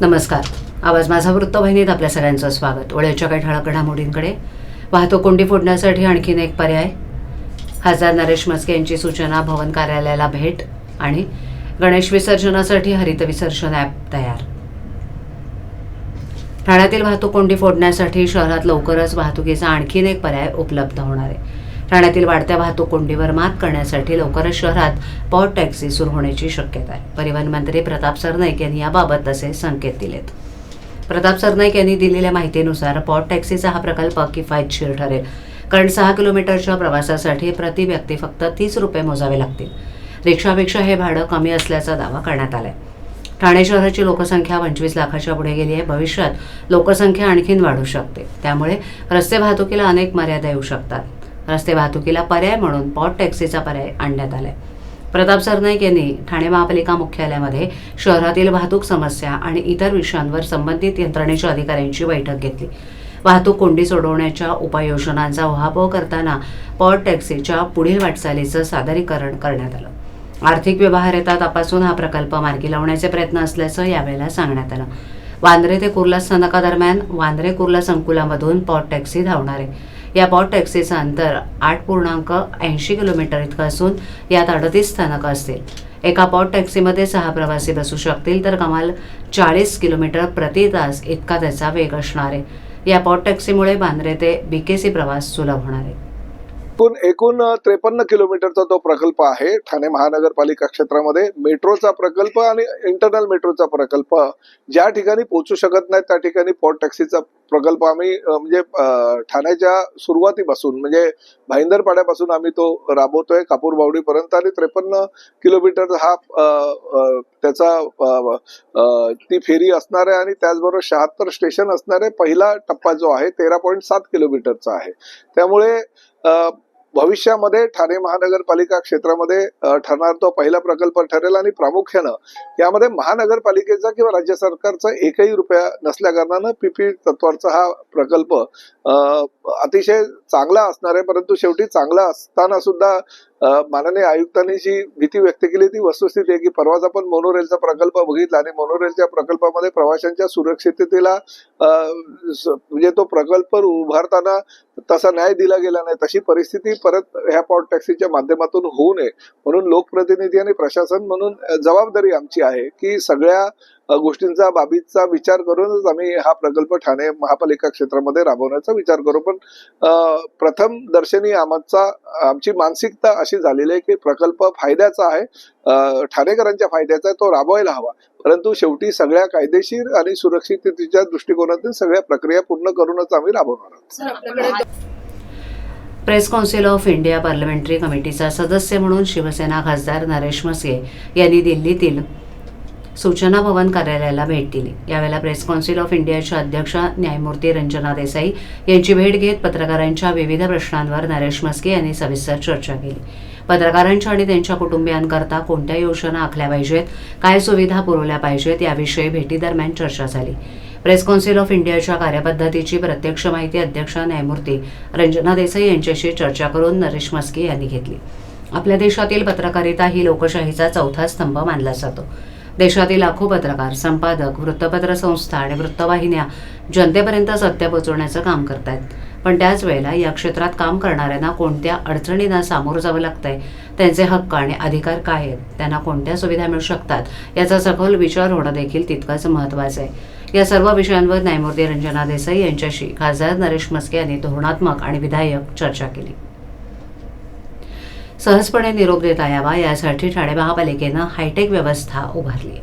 नमस्कार. आवाज माझा वृत्तवाहिनीत आपल्या सगळ्यांचं स्वागत. वळ्याच्या काही ठळक घडामोडींकडे वाहतूक कोंडी फोडण्यासाठी आणखीन एक पर्याय. खासदार नरेश मस्के यांची सूचना भवन कार्यालयाला भेट आणि गणेश विसर्जनासाठी हरित विसर्जन ॲप तयार. ठाण्यातील वाहतूक कोंडी फोडण्यासाठी शहरात लवकरच वाहतुकीचा आणखीन एक पर्याय उपलब्ध होणार आहे. ठाण्यातील वाढत्या वाहतूक कोंडीवर मात करण्यासाठी लवकरच शहरात पॉट टॅक्सी सुरू होण्याची शक्यता आहे. परिवहन मंत्री प्रताप सरनाईक यांनी याबाबत तसे संकेत दिलेत. प्रताप सरनाईक यांनी दिलेल्या माहितीनुसार पॉट टॅक्सीचा हा प्रकल्प किफायतशीर ठरेल. कारण सहा किलोमीटरच्या प्रवासासाठी प्रति व्यक्ती फक्त तीस रुपये मोजावे लागतील. रिक्षापेक्षा हे भाडं कमी असल्याचा दावा करण्यात आलाय. ठाणे शहराची लोकसंख्या पंचवीस लाखाच्या पुढे गेली आहे. भविष्यात लोकसंख्या आणखीन वाढू शकते. त्यामुळे रस्ते वाहतुकीला अनेक मर्यादा येऊ शकतात. रस्ते वाहतुकीला पर्याय म्हणून पॉट टॅक्सीचा पर्याय आणण्यात आलाय. प्रताप सरनाईक यांनी ठाणे महापालिका मुख्यालयामध्ये शहरातील वाहतूक समस्या आणि इतर विषयांवर संबंधित यंत्रणेच्या अधिकाऱ्यांची बैठक घेतली. वाहतूक कोंडी सोडवण्याच्या उपाययोजनांचा उहापोह करताना पॉट टॅक्सीच्या पुढील वाटचालीचं सादरीकरण करण्यात आलं. आर्थिक व्यवहार्यता तपासून हा प्रकल्प मार्गी लावण्याचे प्रयत्न असल्याचं यावेळेला सांगण्यात आलं. वांद्रे ते कुर्ला स्थानकादरम्यान वांद्रे कुर्ला संकुलामधून पॉट टॅक्सी धावणार आहे. या पॉट टॅक्सीचं अंतर आठ पूर्णांक ऐंशी किलोमीटर इतकं असून यात अडतीस स्थानकं असतील. एका पॉट टॅक्सीमध्ये सहा प्रवासी बसू शकतील तर कमाल चाळीस किलोमीटर प्रति तास इतका त्याचा वेग असणार आहे. या पॉट टॅक्सीमुळे बांद्रे ते बीकेसी प्रवास सुलभ होणार आहे. एकूण एकूण त्रेपन्न किलोमीटरचा तो प्रकल्प आहे. ठाणे महानगरपालिका क्षेत्रामध्ये मेट्रोचा प्रकल्प आणि इंटरनल मेट्रोचा प्रकल्प ज्या ठिकाणी पोहोचू शकत नाही त्या ठिकाणी पॉट टॅक्सीचा प्रकल्प आम्ही म्हणजे ठाण्याच्या सुरुवातीपासून म्हणजे भाईंदरपाड्यापासून आम्ही तो राबवतोय कापूर बावडीपर्यंत आणि त्रेपन्न किलोमीटर हा त्याचा ती फेरी असणार आहे आणि त्याचबरोबर शहात्तर स्टेशन असणार आहे. पहिला टप्पा जो आहे तेरा पॉईंट सात किलोमीटरचा आहे. त्यामुळे भविष्यामध्ये ठाणे महानगरपालिका क्षेत्रामध्ये ठरणार तो पहिला प्रकल्प ठरेल आणि प्रामुख्यानं यामध्ये महानगरपालिकेचा किंवा राज्य सरकारचा एकही रुपया नसल्या कारणानं पीपी तत्वाचा हा प्रकल्प अतिशय चांगला असणार आहे परंतु शेवटी चांगला असताना सुद्धा माननीय आयुक्तांनी जी भीती व्यक्त केली ती वस्तुस्थिती आहे की परवाच आपण मोनोरेलचा प्रकल्प बघितला आणि मोनोरेलच्या प्रकल्पामध्ये प्रवाशांच्या सुरक्षिततेला म्हणजे तो प्रकल्प उभारताना तसा न्याय दिला गेला नाही तशी परिस्थिती परत ह्या पॉट टॅक्सीच्या माध्यमातून होऊ नये. म्हणून लोकप्रतिनिधी आणि प्रशासन म्हणून जबाबदारी आमची आहे की सगळ्या गोष्टींचा बाबीचा विचार करूनच आम्ही हा प्रकल्प ठाणे महापालिका क्षेत्रामध्ये राबवण्याचा विचार करू. पण प्रथम दर्शनी आमचा आमची मानसिकता अशी झालेली आहे की प्रकल्प फायद्याचा आहे ठाणेकरांच्या फायद्याचा आहे तो राबवायला हवा. परंतु शेवटी सगळ्या कायदेशीर आणि सुरक्षिततेच्या दृष्टिकोनातून सगळ्या प्रक्रिया पूर्ण करूनच आम्ही राबवणार आहोत. Press council of India parliamentary कमिटीचा सदस्य म्हणून शिवसेना खासदार नरेश मस्के यांनी दिल्लीतील सूचना भवन कार्यालयाला भेट दिली. यावेळेला प्रेस कौन्सिल ऑफ इंडियाच्या अध्यक्षा न्यायमूर्ती रंजना देसाई यांची भेट घेत पत्रकारांच्या विविध प्रश्नांवर नरेश मस्के यांनी सविस्तर चर्चा केली. पत्रकारांच्या आणि त्यांच्या कुटुंबियांकरता कोणत्या योजना आखल्या पाहिजेत काय सुविधा पुरवल्या पाहिजेत याविषयी भेटीदरम्यान चर्चा झाली. प्रेस कौन्सिल ऑफ इंडियाच्या कार्यपद्धतीची प्रत्यक्ष माहिती अध्यक्ष न्यायमूर्ती रंजना देसाई यांच्याशी चर्चा करून नरेश मस्के यांनी घेतली. आपल्या देशातील पत्रकारिता ही लोकशाहीचा चौथा स्तंभ मानला जातो. देशातील लाखो पत्रकार संपादक वृत्तपत्र संस्था आणि वृत्तवाहिन्या जनतेपर्यंत सत्य पोहोचवण्याचं काम करतायत. पण त्याच वेळेला या क्षेत्रात काम करणाऱ्यांना कोणत्या अडचणींना सामोरं जावं लागतंय त्यांचे हक्क आणि अधिकार काय आहेत त्यांना कोणत्या सुविधा मिळू शकतात याचा सखोल विचार होणं देखील तितकंच महत्त्वाचं आहे. या सर्व विषयांवर न्यायमूर्ती रंजना देसाई यांच्याशी खासदार नरेश मस्के यांनी धोरणात्मक आणि विधायक चर्चा केली. सहजपणे निरोप देता यावा यासाठी ठाणे महापालिकेनं हायटेक व्यवस्था उभारली.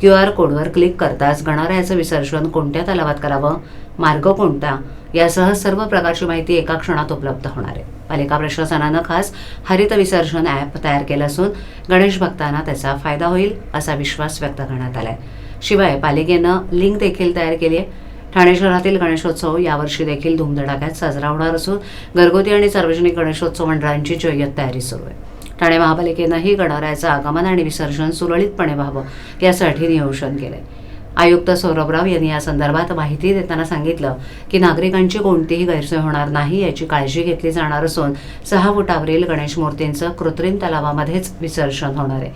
क्यू आर कोडवर क्लिक करताच गणरायाचं विसर्जन कोणत्या तलावात करावं मार्ग कोणता यासह सर्व प्रकारची माहिती एका क्षणात उपलब्ध होणार आहे. पालिका प्रशासनानं खास हरित विसर्जन ॲप तयार केलं असून गणेश भक्तांना त्याचा फायदा होईल असा विश्वास व्यक्त करण्यात आलाय. शिवाय पालिकेनं लिंक देखील तयार केली आहे. ठाणे शहरातील गणेशोत्सव यावर्षी देखील धुमधडाक्यात साजरा होणार असून घरगुती आणि सार्वजनिक गणेशोत्सव मंडळांची जय्यत तयारी सुरू आहे. ठाणे महापालिकेनंही गणरायाचं आगमन आणि विसर्जन सुरळीतपणे व्हावं यासाठी नियोजन केलंय. आयुक्त सौरभ राव यांनी या संदर्भात माहिती देताना सांगितलं की नागरिकांची कोणतीही गैरसोय होणार नाही याची काळजी घेतली जाणार असून सहा फुटावरील गणेश मूर्तींचं कृत्रिम तलावामध्येच विसर्जन होणार आहे.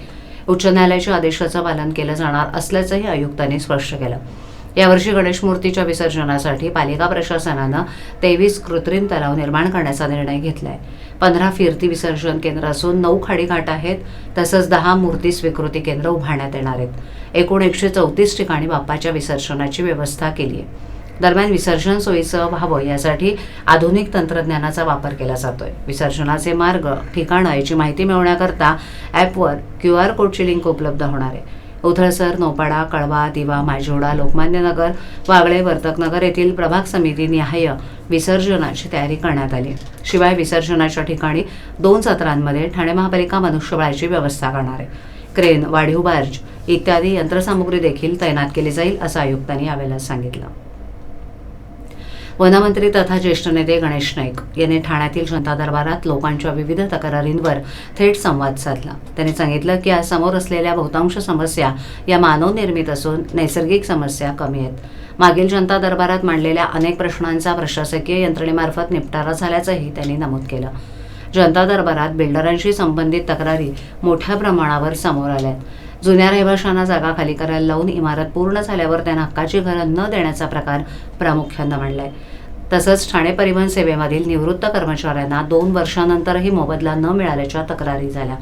उच्च न्यायालयाच्या आदेशाचं पालन केलं जाणार असल्याचंही आयुक्तांनी स्पष्ट केलं. यावर्षी गणेश मूर्तीच्या विसर्जनासाठी पालिका प्रशासनानं तेवीस कृत्रिम तलाव निर्माण करण्याचा निर्णय घेतलाय. पंधरा फिरती विसर्जन केंद्र असून नऊ खाडीघाट आहेत तसंच दहा मूर्ती स्वीकृती केंद्र उभारण्यात येणार आहेत. एकूण एकशे चौतीस ठिकाणी बाप्पाच्या विसर्जनाची व्यवस्था केली आहे दरम्यान विसर्जन सोयीचं व्हावं यासाठी आधुनिक तंत्रज्ञानाचा वापर केला जातोय. विसर्जनाचे मार्ग ठिकाणं याची माहिती मिळवण्याकरता ॲपवर क्यू आर कोडची लिंक उपलब्ध होणार आहे. उथळसर नोपाडा कळवा दिवा माजिवडा लोकमान्यनगर वागळे वर्तकनगर येथील प्रभाग समिती निहाय विसर्जनाची तयारी करण्यात आली. शिवाय विसर्जनाच्या ठिकाणी दोन सत्रांमध्ये ठाणे महापालिका मनुष्यबळाची व्यवस्था करणार आहे. क्रेन वाढीव बार्ज इत्यादी यंत्रसामुग्री देखील तैनात केली जाईल असं आयुक्तांनी यावेळेला सांगितलं. वनमंत्री तथा ज्येष्ठ नेते गणेश नाईक यांनी ठाण्यातील जनता दरबारात लोकांच्या विविध तक्रारींवर थेट संवाद साधला. त्यांनी सांगितलं की आज समोर असलेल्या बहुतांश समस्या या मानवनिर्मित असून नैसर्गिक समस्या कमी आहेत. मागील जनता दरबारात मांडलेल्या अनेक प्रश्नांचा प्रशासकीय यंत्रणेमार्फत निपटारा झाल्याचंही त्यांनी नमूद केलं. जनता दरबारात बिल्डरांशी संबंधित तक्रारी मोठ्या प्रमाणावर समोर आल्यात. जुन्या रहिवाशांना जागा खाली करायला लावून इमारत पूर्ण झाल्यावर त्यांना हक्काची घरं न देण्याचा प्रकार प्रामुख्यानं मांडलाय. तसंच ठाणे परिवहन सेवेमधील निवृत्त कर्मचाऱ्यांना दोन वर्षानंतरही मोबदला न मिळाल्याच्या तक्रारी झाल्या.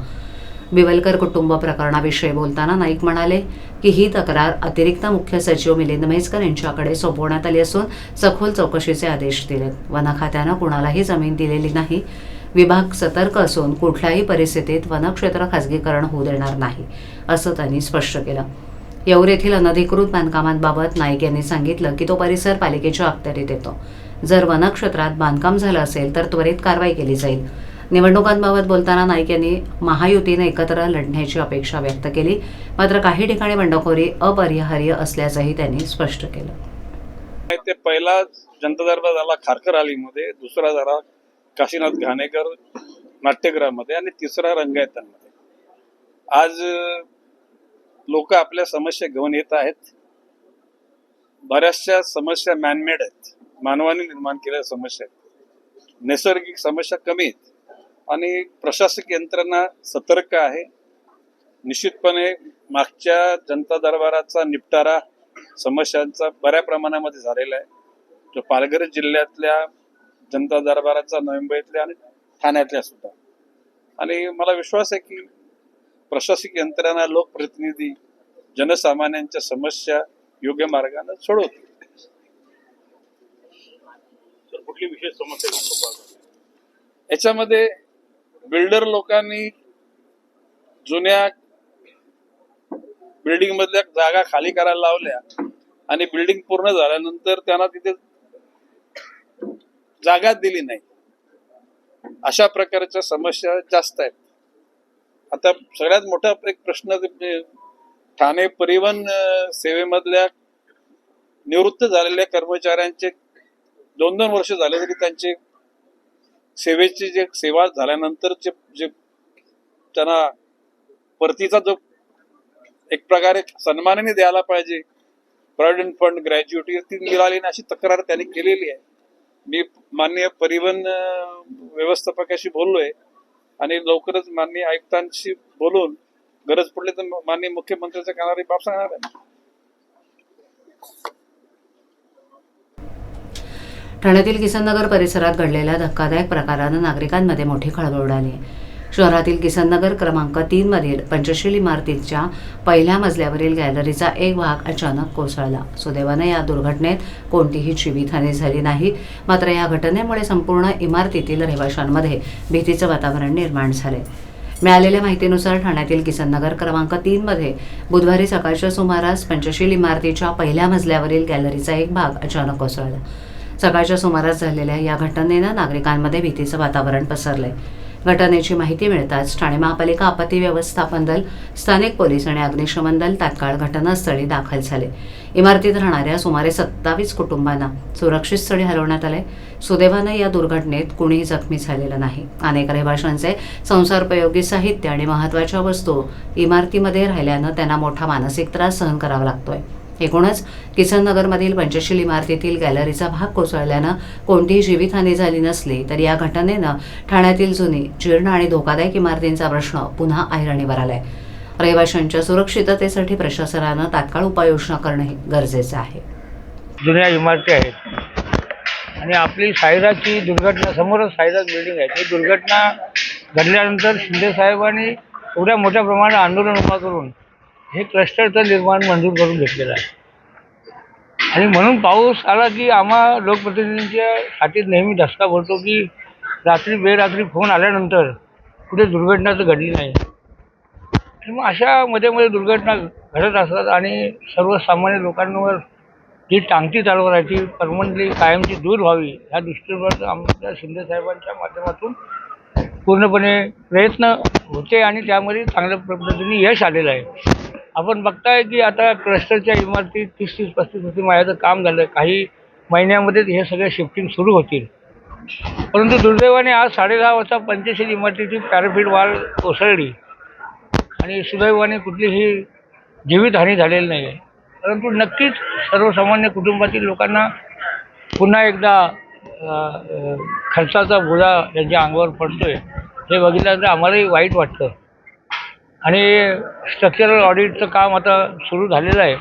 बिवलकर कुटुंब प्रकरणाविषयी बोलताना नाईक म्हणाले की ही तक्रार अतिरिक्त मुख्य सचिव मिलिंद म्हैसकर यांच्याकडे सोपवण्यात आली असून सखोल चौकशीचे आदेश दिलेत. वन खात्यानं कुणालाही जमीन दिलेली नाही. विभाग सतर्क असून कुठल्याही परिस्थितीत वनक्षेत्र खासगीकरण होऊ देणार नाही असं त्यांनी स्पष्ट केलं. येऊर येथील अनधिकृत बांधकामांबाबत नाईक यांनी सांगितलं की तो परिसर पालिकेच्या अखत्यारीत येतो. जर वनक्षेत्रात बांधकाम झालं असेल तर त्वरित कारवाई केली जाईल. निवडणुकांबाबत बोलताना नाईक यांनी महायुतीने एकत्र लढण्याची अपेक्षा व्यक्त केली मात्र काही ठिकाणी बंडखोरी अपरिहार्य असल्याचंही त्यांनी स्पष्ट केलं. ते पहिला जनता दरबार झाला खारकर आलीमध्ये दुसरा झाला काशीनाथ घाणेकर नाट्यगृहामध्ये आणि तिसरा रंगायतांमध्ये आज लोक आपल्या समस्या घेऊन येत आहेत. बऱ्याचशा समस्या मॅनमेड आहेत. मानवाने निर्माण केलेल्या समस्या आहेत. नैसर्गिक समस्या कमी आहेत. आणि प्रशासकीय यंत्रणा सतर्क आहे. निश्चितपणे मागच्या जनता दरबाराचा निपटारा समस्यांचा बऱ्या प्रमाणामध्ये झालेला आहे. जो पालघर जिल्ह्यातल्या जनता दरबाराचा नोव्हेंबरतल्या आणि ठाण्यातल्या सुद्धा. आणि मला विश्वास आहे की प्रशासकीय यंत्रणा लोकप्रतिनिधी जनसामान्यांच्या समस्या योग्य मार्गाने सोडवतील. कुठली विशेष समस्या याच्यामध्ये बिल्डर लोकांनी जुन्या बिल्डिंग मधल्या जागा खाली करायला लावल्या आणि बिल्डिंग पूर्ण झाल्यानंतर त्यांना तिथे जागा दिली नाही. अशा प्रकारच्या समस्या जास्त आहेत. आता सगळ्यात मोठा एक प्रश्न म्हणजे ठाणे परिवहन सेवेमधल्या निवृत्त झालेल्या कर्मचाऱ्यांचे दोन दोन वर्ष झाले तरी त्यांचे सेवेची जे सेवा झाल्यानंतरचे जे त्यांना परतीचा जो एक प्रकारे सन्मानाने द्यायला पाहिजे प्रॉव्हिडंट फंड ग्रॅज्युएटी ती मिळाली नाही अशी तक्रार त्यांनी केलेली आहे. मी माननीय परिवहन व्यवस्थापकाशी बोललोय आणि लवकरच माननीय आयुक्तांशी बोलून गरज पडली तर माननीय मुख्यमंत्र्यांच्या कानारी बाब सांगणार आहे ठाण्यातील किसननगर परिसरात घडलेल्या धक्कादायक प्रकारानं नागरिकांमध्ये मोठी खळबळ उडाली आहे. शहरातील किसननगर क्रमांक तीन मधील पंचशील इमारतीच्या पहिल्या मजल्यावरील गॅलरीचा एक भाग अचानक कोसळला. सुदैवाने या दुर्घटनेत कोणतीही जीवितहानी झाली नाही. मात्र या घटनेमुळे संपूर्ण इमारतीतील रहिवाशांमध्ये भीतीचं वातावरण निर्माण झाले मिळालेल्या माहितीनुसार ठाण्यातील किसननगर क्रमांक तीन मध्ये बुधवारी सकाळच्या सुमारास पंचशील इमारतीच्या पहिल्या मजल्यावरील गॅलरीचा एक भाग अचानक कोसळला. सकाळच्या सुमारास झालेल्या या घटनेनं नागरिकांमध्ये भीतीचं वातावरण पसरलंय. घटनेची माहिती मिळताच ठाणे महापालिका आपत्ती व्यवस्थापन दल स्थानिक पोलीस आणि अग्निशमन दल तात्काळ घटनास्थळी दाखल झाले. इमारतीत राहणाऱ्या सुमारे सत्तावीस कुटुंबांना सुरक्षित स्थळी हलवण्यात आले सुदैवानं या दुर्घटनेत कुणीही जखमी झालेलं नाही. अनेक रहिवाशांचे संसारोपयोगी साहित्य आणि महत्त्वाच्या वस्तू इमारतीमध्ये राहिल्यानं त्यांना मोठा मानसिक त्रास सहन करावा लागतोय. एकूणच किसननगरमधील पंचशील इमारतीतील गॅलरीचा भाग कोसळल्यानं कोणतीही जीवितहानी झाली नसली तरी या घटनेनं ठाण्यातील जुनी जीर्ण आणि धोकादायक इमारतींचा प्रश्न पुन्हा ऐरणीवर आलाय. रहिवाशांच्या सुरक्षिततेसाठी प्रशासनानं तात्काळ उपाययोजना करणे गरजेचं आहे. जुन्या इमारती आहेत. आणि आपली सायराची दुर्घटना समोरच सायराज बिल्डिंग आहे. ती दुर्घटना घडल्यानंतर शिंदे साहेबांनी एवढ्या मोठ्या प्रमाणात आंदोलन उभा करून हे क्लस्टरचं निर्माण मंजूर करून घेतलेलं आहे. आणि म्हणून पाऊस आला की आम्हा लोकप्रतिनिधींच्या हातीत नेहमी धसका भरतो की रात्री बेरात्री फोन आल्यानंतर कुठे दुर्घटना तर घडली नाही. आणि मग अशा मध्ये मध्ये दुर्घटना घडत असतात आणि सर्वसामान्य लोकांवर जी टांगती चालू आहे ती परमनंटली कायमची दूर व्हावी ह्या दृष्टीवर आमच्या शिंदे साहेबांच्या माध्यमातून पूर्णपणे प्रयत्न होते आणि त्यामध्ये चांगल्या पद्धतीने यश आलेलं आहे. आपण बघताय की आता क्लस्टरच्या इमारती तीस तीस पस्तीस पस्तीस माळ्याचं काम झालं. काही महिन्यामध्येच हे सगळे शिफ्टिंग सुरू होतील. परंतु दुर्दैवाने आज साडेदहा वाजता पंचशील इमारतीची पॅराफिट वाल कोसळली. आणि सुदैवाने कुठलीही जीवितहानी झालेली नाही आहे परंतु नक्कीच सर्वसामान्य कुटुंबातील लोकांना पुन्हा एकदा खर्चाचा बोजा त्यांच्या अंगावर पडतोय. हे बघितल्यानंतर आम्हालाही वाईट वाटतं. आणि स्ट्रक्चरल ऑडिटचं काम आता सुरू झालेलं आहे.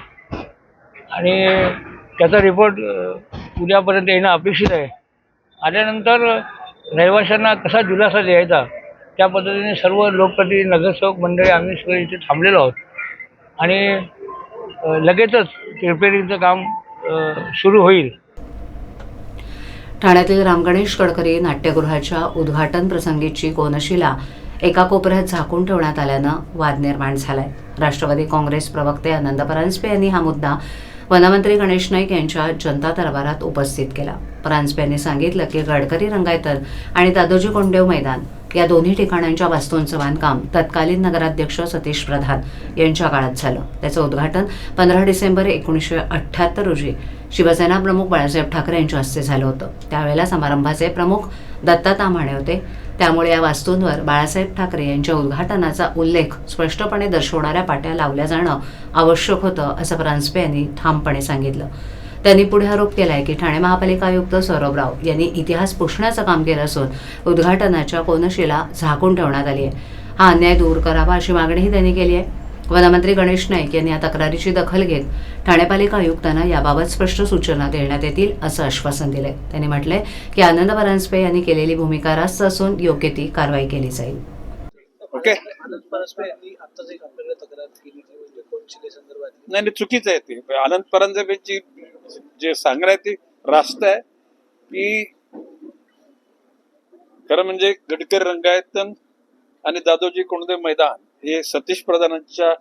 आणि त्याचा रिपोर्ट उद्यापर्यंत येणं अपेक्षित आहे. आल्यानंतर रहिवाशांना कसा दिलासा द्यायचा? त्या पद्धतीने सर्व लोकप्रतिनिधी नगरसेवक मंडळी आम्ही सगळे इथे थांबलेलो आहोत. आणि लगेचच रिपेरिंगचं काम सुरू होईल. ठाण्यातील रामगणेश गडकरी नाट्यगृहाच्या उद्घाटन प्रसंगीची कोनशिला एका कोपऱ्यात झाकून ठेवण्यात आल्यानं वाद निर्माण झालाय. राष्ट्रवादी काँग्रेस प्रवक्ते आनंद परांजपे यांनी हा मुद्दा वनमंत्री गणेश नाईक यांच्या जनता दरबारात उपस्थित केला. परांजपे यांनी सांगितलं की गडकरी रंगायतन आणि दादोजी कोंडेव मैदान या दोन्ही ठिकाणांच्या वास्तूंचं बांधकाम तत्कालीन नगराध्यक्ष सतीश प्रधान यांच्या काळात झालं. त्याचं उद्घाटन पंधरा डिसेंबर एकोणीसशे अठ्ठ्याहत्तर रोजी शिवसेना प्रमुख बाळासाहेब ठाकरे यांच्या हस्ते झालं होतं. त्यावेळेला समारंभाचे प्रमुख दत्ता ताम्हाणे होते. त्यामुळे या वास्तूंवर बाळासाहेब ठाकरे यांच्या उद्घाटनाचा उल्लेख स्पष्टपणे दर्शवणाऱ्या पाट्या लावल्या जाणं आवश्यक होतं असं परांजपे यांनी ठामपणे सांगितलं. त्यांनी पुढे आरोप केलाय की ठाणे महापालिका आयुक्त सौरभ राव यांनी इतिहास पुसण्याचं काम केलं असून उद्घाटनाच्या कोनशिला झाकून ठेवण्यात आली आहे. हा अन्याय दूर करावा अशी मागणीही त्यांनी केली आहे. वनमंत्री गणेश नाईक यांनी या तक्रारीची दखल घेत ठाणे पालिका आयुक्तांना याबाबत स्पष्ट सूचना देण्यात येतील असं आश्वासन दिलंय. त्यांनी म्हटलंय की आनंद परांजपे यांनी केलेली भूमिका रास्त असून योग्य ती कारवाई केली जाईल. ओके. आनंद परांजपे यांनी आत्ताच एक आपल्याला तक्रार केली ती म्हणजे नाही नाही चुकीचं आहे ते. आनंद परांजपेची जे सांगणं आहे ते रास्त आहे. की खरं म्हणजे गडकरी रंगायतन आणि दादोजी कोंडदे मैदान हे सतीश प्रधानांच्या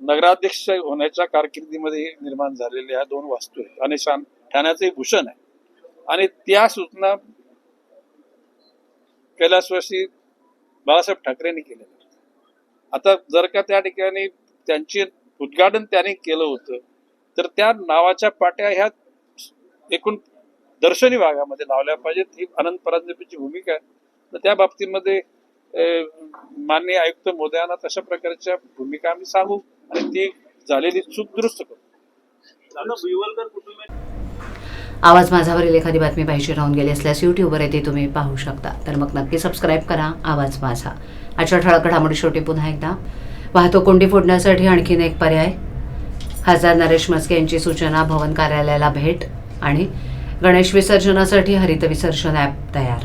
नगराध्यक्ष होण्याच्या कारकिर्दीमध्ये निर्माण झालेल्या ह्या दोन वास्तू आहेत. आणि शान ठाण्याचे भूषण आहे. आणि त्या सूचना कैलासवासी बाळासाहेब ठाकरेंनी केलेल्या आता जर का त्या ठिकाणी त्यांचे उद्घाटन त्याने केलं होतं तर त्या नावाच्या पाट्या ह्या एकूण दर्शनी भागामध्ये लावल्या पाहिजेत. ही अनंत परांजपेची भूमिका आहे. तर त्या बाबतीमध्ये माननीय आयुक्त मोदयांना तशा प्रकारच्या भूमिका आम्ही सांगू आणि ती झालेली चूक दुरुस्त करू. आवाज माझावरील एखादी बातमी पाहिजे राहून गेली असल्यास यूट्यूबवर येते तुम्ही पाहू शकता. तर मग नक्की सबस्क्राईब करा आवाज माझा. आजच्या ठळक घडामोडी शेवटी पुन्हा एकदा. वाहतूक कोंडी फोडण्यासाठी आणखीन एक पर्याय. खासदार नरेश मस्के यांची सूचना भवन कार्यालयाला भेट आणि गणेश विसर्जनासाठी हरित विसर्जन ॲप तयार.